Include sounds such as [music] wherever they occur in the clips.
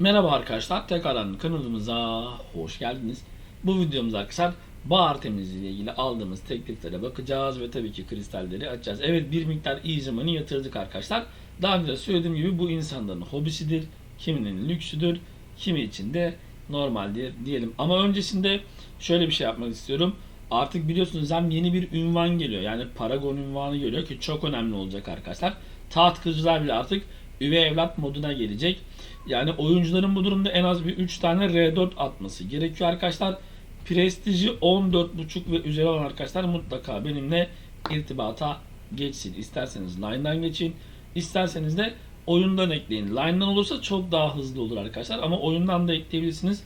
Merhaba arkadaşlar, tekrardan kanalımıza hoş geldiniz. Bu videomuz arkadaşlar bahar temizliği ile ilgili aldığımız tekniklere bakacağız ve tabii ki kristalleri açacağız. Evet bir miktar iyi zamanı yatırdık arkadaşlar. Daha önce söylediğim gibi bu insanların hobisidir, kiminin lüksüdür, kimi için de normaldir diyelim. Ama öncesinde şöyle bir şey yapmak istiyorum. Artık biliyorsunuz hem yeni bir ünvan geliyor. Yani Paragon ünvanı geliyor ki çok önemli olacak arkadaşlar. Taht kızılar bile artık üvey evlat moduna gelecek. Yani oyuncuların bu durumda en az bir 3 tane R4 atması gerekiyor arkadaşlar. Prestiji 14.5 ve üzeri olan arkadaşlar mutlaka benimle irtibata geçsin. İsterseniz line'dan geçin. isterseniz de oyundan ekleyin. Line'dan olursa çok daha hızlı olur arkadaşlar ama oyundan da ekleyebilirsiniz.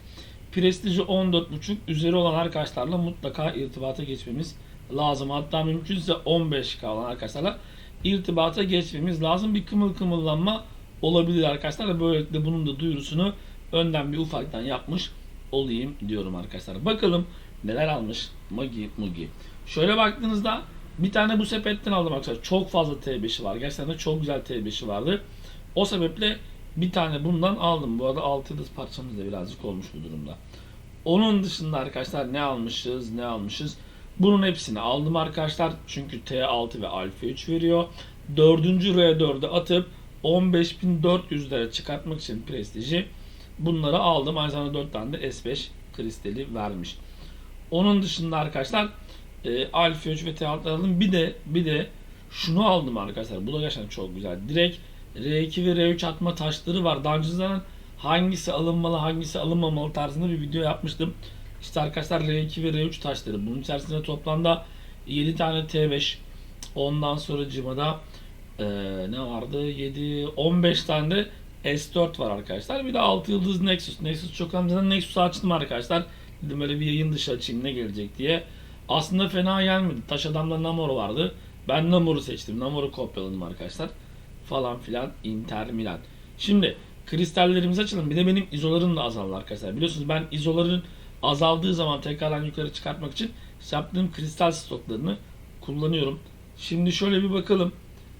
Prestiji 14.5 üzeri olan arkadaşlarla mutlaka irtibata geçmemiz lazım. Hatta mümkünse 15K olan arkadaşlarla irtibata geçmemiz lazım. Bir kımıl kımıllanma olabilir arkadaşlar. Böylelikle bunun da duyurusunu önden bir ufaktan yapmış olayım diyorum arkadaşlar. Bakalım neler almış Magi Mugi. Şöyle baktığınızda bir tane bu sepetten aldım arkadaşlar. Çok fazla T5'i var. Gerçekten de çok güzel T5'i vardı. O sebeple bir tane bundan aldım. Bu arada 6 yıldız parçamız da birazcık olmuş bu durumda. Onun dışında arkadaşlar ne almışız ne almışız. Bunun hepsini aldım arkadaşlar. Çünkü T6 ve Alfa 3 veriyor. Dördüncü R4'e atıp 15.400 lira çıkartmak için prestiji bunları aldım. Aynı zamanda 4 tane de S5 kristali vermiş. Onun dışında arkadaşlar e, Alfa 3 ve T6 aldım. Bir de bir de şunu aldım arkadaşlar. Bu da gerçekten çok güzel. Direkt R2 ve R3 atma taşları var. Daha önceden hangisi alınmalı hangisi alınmamalı tarzında bir video yapmıştım. İşte arkadaşlar R2 ve R3 taşları. Bunun içerisinde toplamda 7 tane T5 ondan sonra cimada e, ne vardı? 7 15 tane de S4 var arkadaşlar. Bir de 6 yıldız Nexus. Nexus çok önemli. Nexus'u açtım arkadaşlar. Dedim böyle bir yayın dışı açayım ne gelecek diye. Aslında fena gelmedi. Taş adamda Namor vardı. Ben Namor'u seçtim. Namor'u kopyaladım arkadaşlar. Falan filan Inter Milan. Şimdi kristallerimizi açalım. Bir de benim izolarım da azaldı arkadaşlar. Biliyorsunuz ben izoların azaldığı zaman tekrardan yukarı çıkartmak için yaptığım kristal stoklarını kullanıyorum. Şimdi şöyle bir bakalım.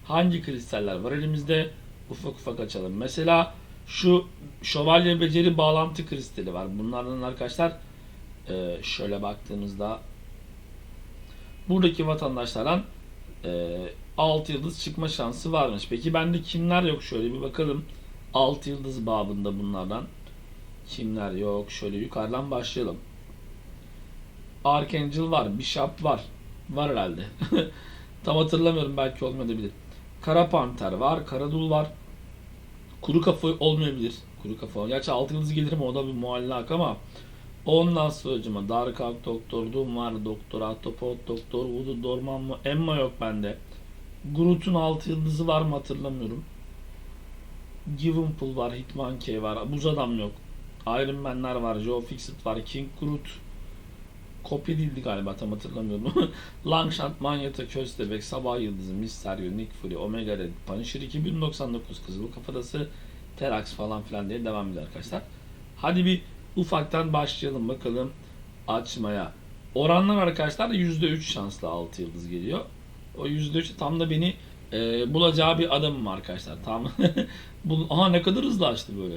Hangi kristaller var elimizde? Ufak ufak açalım. Mesela şu şövalye beceri bağlantı kristali var. Bunlardan arkadaşlar e, şöyle baktığımızda buradaki vatandaşlardan e, 6 yıldız çıkma şansı varmış. Peki bende kimler yok? Şöyle bir bakalım. 6 yıldız babında bunlardan. Kimler yok? Şöyle yukarıdan başlayalım. Archangel var. Bishop var. Var herhalde. [laughs] Tam hatırlamıyorum. Belki olmayabilir. Kara Panter var. Karadul var. Kuru kafa olmayabilir. Kuru kafa. Gerçi 6 yıldız gelir mi? O da bir muallak ama Ondan sonra Dark Hulk Doktor Doom var. Doktor Autopod, Doktor Voodoo, Dorman mı? Emma yok bende. Groot'un 6 yıldızı var mı hatırlamıyorum. Givenpool var, Hitmonkey var. Buz Adam yok. Iron Man'ler var, Joe Fixit var, King Groot. Kopya değildi galiba tam hatırlamıyorum. [laughs] Longshot, Manyata, Köstebek, Sabah Yıldızı, Mysterio, Nick Fury, Omega Red, Punisher 2099, Kızıl Kafatası, Terax falan filan diye devam ediyor arkadaşlar. Hadi bir ufaktan başlayalım bakalım açmaya. Oranlar arkadaşlar da %3 şansla 6 yıldız geliyor. O %3 tam da beni e, bulacağı bir adamım arkadaşlar. Tam [laughs] bu aha ne kadar hızlı açtı böyle.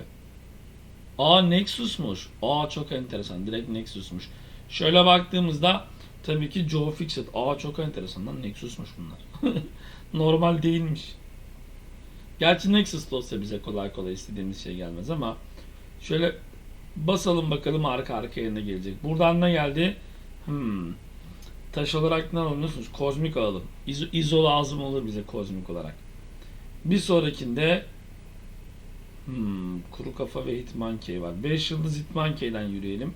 Aa Nexus'muş. Aa çok enteresan. Direkt Nexus'muş. Şöyle baktığımızda tabii ki Joe Fixit. Aa çok enteresan lan Nexus'muş bunlar. [laughs] Normal değilmiş. Gerçi Nexus olsa bize kolay kolay istediğimiz şey gelmez ama şöyle basalım bakalım arka arkaya ne gelecek. Buradan ne geldi? Hmm. Taş olarak ne alıyorsunuz? Kozmik alalım. İzo, lazım olur bize kozmik olarak. Bir sonrakinde hmm, kuru kafa ve Hitmonkey var. 5 yıldız Hitmonkey'den yürüyelim.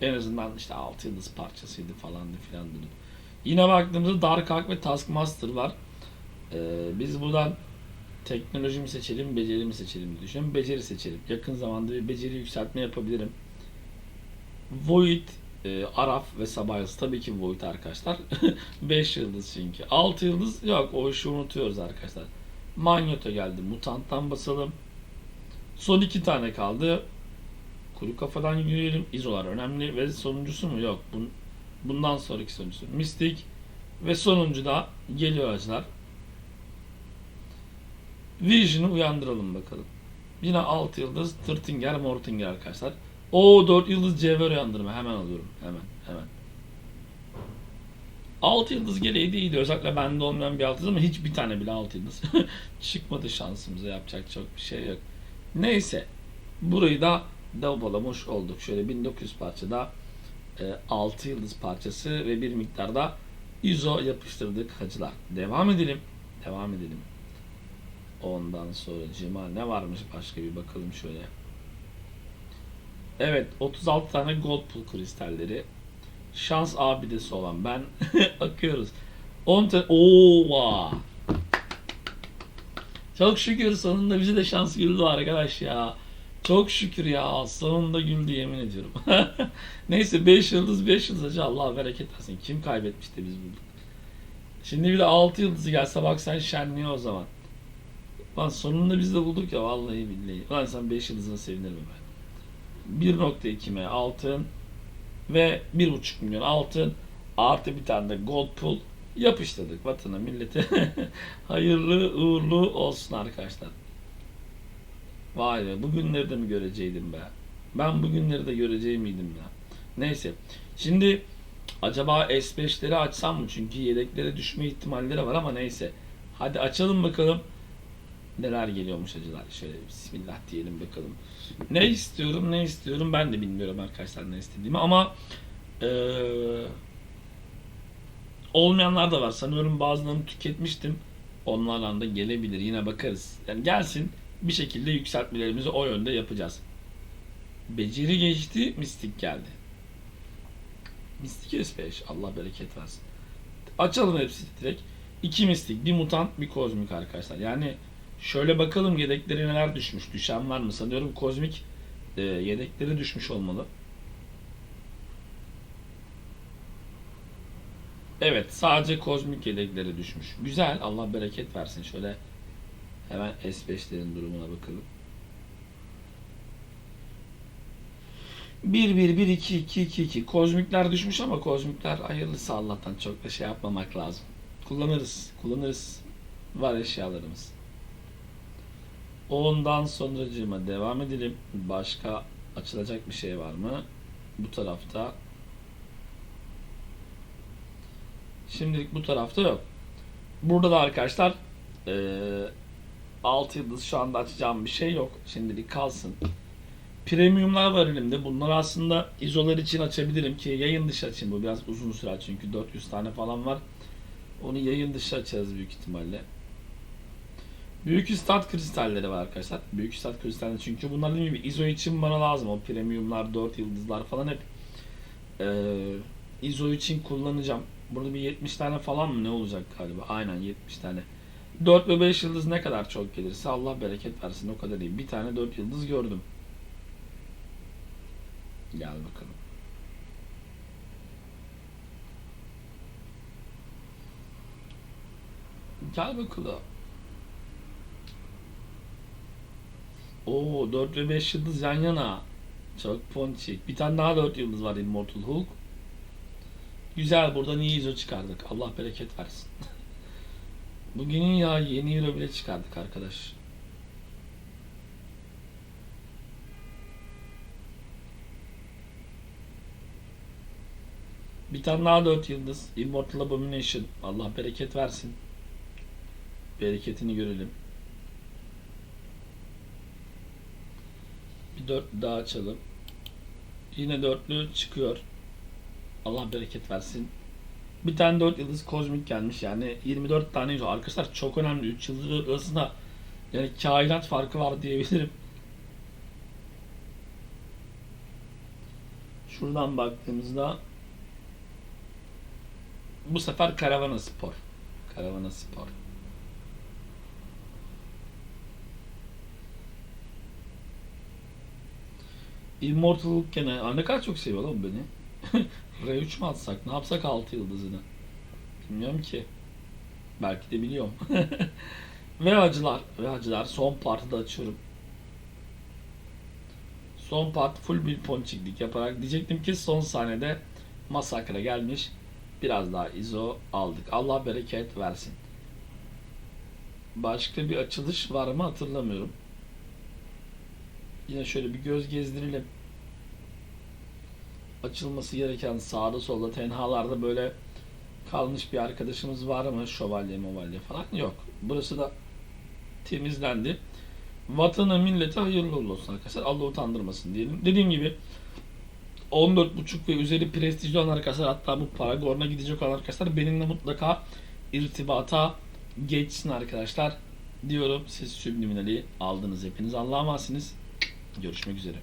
En azından işte 6 yıldız parçasıydı falandı filan dedi. Yine baktığımızda Dark Hulk ve Taskmaster var. Ee, biz buradan teknoloji mi seçelim, beceri mi seçelim diye düşünüyorum. Beceri seçelim. Yakın zamanda bir beceri yükseltme yapabilirim. Void, e, Araf ve Sabayas tabii ki Void arkadaşlar. [laughs] 5 yıldız çünkü. 6 yıldız yok o işi unutuyoruz arkadaşlar. Magneto geldi. Mutanttan basalım. Son iki tane kaldı. Kuru kafadan yürüyelim. İzolar önemli ve sonuncusu mu? Yok. Bun, bundan sonraki sonuncusu. Mystic ve sonuncu da geliyor acılar. Vision'ı uyandıralım bakalım. Yine 6 yıldız Tırtinger Mortinger arkadaşlar. O 4 yıldız cevher uyandırma. Hemen alıyorum. Hemen. Hemen. 6 yıldız geleydi iyiydi. Özellikle bende olmayan bir 6 yıldız ama hiç bir tane bile 6 yıldız. [laughs] Çıkmadı şansımıza yapacak çok bir şey yok. Neyse. Burayı da davalamış olduk. Şöyle 1900 parçada 6 yıldız parçası ve bir miktarda ISO yapıştırdık hacılar. Devam edelim. Devam edelim. Ondan sonra cima ne varmış başka bir bakalım şöyle. Evet 36 tane gold pool kristalleri. Şans abidesi olan ben. [laughs] Akıyoruz. 10 tane. Oo, Çok şükür sonunda bize de şans güldü arkadaş ya. Çok şükür ya sonunda güldü yemin ediyorum. [laughs] Neyse 5 yıldız 5 yıldız hacı Allah bereket versin. Kim kaybetmişti biz bulduk. Şimdi bir de 6 yıldızı gelse bak sen şenliğe o zaman. Lan sonunda biz de bulduk ya vallahi billahi. Lan sen 5 yıldızına sevinirim ben. 1.2 m altın ve 1.5 milyon altın artı bir tane de gold pool yapıştırdık vatana millete. [laughs] Hayırlı uğurlu olsun arkadaşlar. Vay be bugünleri de mi göreceydim be? Ben bugünleri de göreceğim miydim ya? Neyse. Şimdi acaba S5'leri açsam mı? Çünkü yedeklere düşme ihtimalleri var ama neyse. Hadi açalım bakalım. Neler geliyormuş acılar. Şöyle bismillah diyelim bakalım. Ne istiyorum ne istiyorum ben de bilmiyorum arkadaşlar ne istediğimi ama eee olmayanlar da var. Sanıyorum bazılarını tüketmiştim. Onlardan da gelebilir. Yine bakarız. Yani gelsin bir şekilde yükseltmelerimizi o yönde yapacağız. Beceri geçti, mistik geldi. Mistik S5. Allah bereket versin. Açalım hepsini direkt. İki mistik, bir mutant, bir kozmik arkadaşlar. Yani şöyle bakalım yedekleri neler düşmüş. Düşen var mı? Sanıyorum kozmik e, yedekleri düşmüş olmalı. Evet, sadece kozmik yedekleri düşmüş. Güzel, Allah bereket versin. Şöyle hemen S5'lerin durumuna bakalım. 1 1 1 2 2 2 2 kozmikler düşmüş ama kozmikler hayırlısı Allah'tan çok da şey yapmamak lazım. Kullanırız, kullanırız. Var eşyalarımız. Ondan sonracığıma devam edelim. Başka açılacak bir şey var mı? Bu tarafta. Şimdilik bu tarafta yok. Burada da arkadaşlar eee 6 yıldız şu anda açacağım bir şey yok. Şimdilik kalsın. Premiumlar var elimde. Bunları aslında izolar için açabilirim ki yayın dışı açayım. Bu biraz uzun sürer çünkü 400 tane falan var. Onu yayın dışı açarız büyük ihtimalle. Büyük üstad kristalleri var arkadaşlar. Büyük üstad kristalleri çünkü bunlar dediğim gibi ISO için bana lazım. O premiumlar, 4 yıldızlar falan hep e, ISO için kullanacağım. Burada bir 70 tane falan mı ne olacak galiba? Aynen 70 tane. 4 ve 5 yıldız ne kadar çok gelirse Allah bereket versin o kadar iyi. Bir tane 4 yıldız gördüm. Gel bakalım. Gel bakalım. Oo 4 ve 5 yıldız yan yana. Çok ponçik. Bir tane daha 4 yıldız var Immortal Hulk. Güzel buradan iyi ISO çıkardık. Allah bereket versin. [laughs] Bugünün ya yeni euro bile çıkardık arkadaş. Bir tane daha 4 yıldız. Immortal Abomination. Allah bereket versin. Bereketini görelim. Bir dört daha açalım. Yine dörtlü çıkıyor. Allah bereket versin. Bir tane 4 yıldız kozmik gelmiş yani 24 tane yüzü. Arkadaşlar çok önemli. 3 yıldız arasında yani kainat farkı var diyebilirim. Şuradan baktığımızda bu sefer Karavana Spor. Karavana Spor. Immortal gene ne kadar çok seviyor lan bu [laughs] beni. R3 mü atsak? Ne yapsak 6 yıldızını? Bilmiyorum ki. Belki de biliyorum. [laughs] ve acılar. Ve acılar. Son partı da açıyorum. Son part full bir ponçiklik yaparak diyecektim ki son sahnede masakra gelmiş. Biraz daha ISO aldık. Allah bereket versin. Başka bir açılış var mı hatırlamıyorum. Yine şöyle bir göz gezdirelim. Açılması gereken sağda solda tenhalarda böyle kalmış bir arkadaşımız var mı? Şövalye movalye falan yok. Burası da temizlendi. Vatana millete hayırlı olsun arkadaşlar. Allah utandırmasın diyelim. Dediğim gibi 14.5 ve üzeri prestijli olan arkadaşlar hatta bu Paragon'a gidecek olan arkadaşlar benimle mutlaka irtibata geçsin arkadaşlar diyorum. Siz Subliminal'i aldınız hepiniz. Allah'a emanetsiniz. Görüşmek üzere.